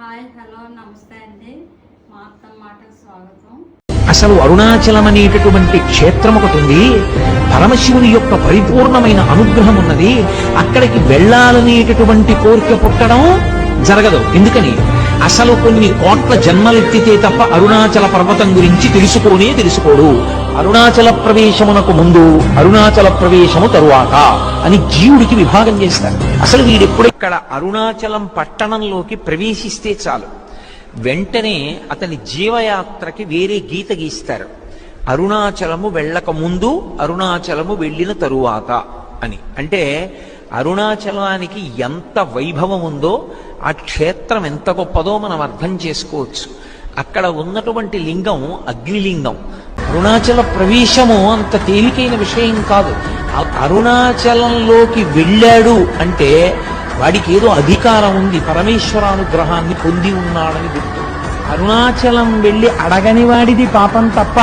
Hi hello నమస్తే అండి. మా అత్త మాటకు స్వాగతం. అసలు అరుణాచలం అనేటటువంటి క్షేత్రం ఒకటి ఉంది. పరమశివుని యొక్క పరిపూర్ణమైన అనుగ్రహం ఉన్నది. అక్కడికి వెళ్ళాలనేటటువంటి కోరిక పుట్టడం జరగదు. ఎందుకని? అసలు కొన్ని కోట్ల జన్మలెత్తితే తప్ప అరుణాచల పర్వతం గురించి తెలుసుకోనే తెలుసుకోడు. అరుణాచల ప్రవేశమునకు ముందు అరుణాచల ప్రవేశము తరువాత అని జీవుడికి విభాగం చేస్తారు. అసలు వీడెప్పుడు ఇక్కడ అరుణాచలం పట్టణంలోకి ప్రవేశిస్తే చాలు. వెంటనే అతని జీవయాత్రకి వేరే గీత గీస్తారు. అరుణాచలము వెళ్ళక ముందు అరుణాచలము వెళ్ళిన తరువాత అని. అంటే అరుణాచలానికి ఎంత వైభవం ఉందో ఆ క్షేత్రం ఎంత గొప్పదో మనం అర్థం చేసుకోవచ్చు. అక్కడ ఉన్నటువంటి లింగం అగ్నిలింగం. అరుణాచల ప్రవేశము అంత తేలికైన విషయం కాదు. ఆ అరుణాచలంలోకి వెళ్ళాడు అంటే వాడికి ఏదో అధికారం ఉంది పరమేశ్వరానుగ్రహాన్ని పొంది ఉన్నాడని గుర్తు. అరుణాచలం వెళ్ళి అడగని వాడిది పాపం తప్ప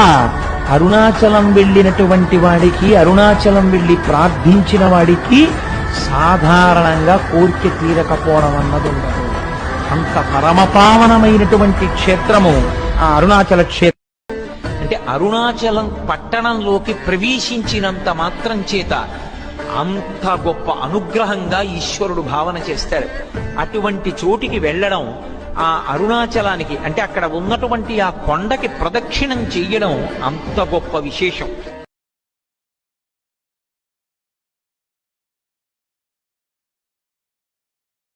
అరుణాచలం వెళ్ళినటువంటి వాడికి అరుణాచలం వెళ్ళి ప్రార్థించిన వాడికి సాధారణంగా కోరిక తీరకపోవడం అన్నది ఉండదు. అంత పరమపావనమైనటువంటి క్షేత్రము ఆ అరుణాచల క్షేత్రం. అంటే అరుణాచలం పట్టణంలోకి ప్రవేశించినంత మాత్రం చేత అంత గొప్ప అనుగ్రహంగా ఈశ్వరుడు భావన చేస్తాడు. అటువంటి చోటికి వెళ్ళడం ఆ అరుణాచలానికి అంటే అక్కడ ఉన్నటువంటి ఆ కొండకి ప్రదక్షిణం చెయ్యడం అంత గొప్ప విశేషం.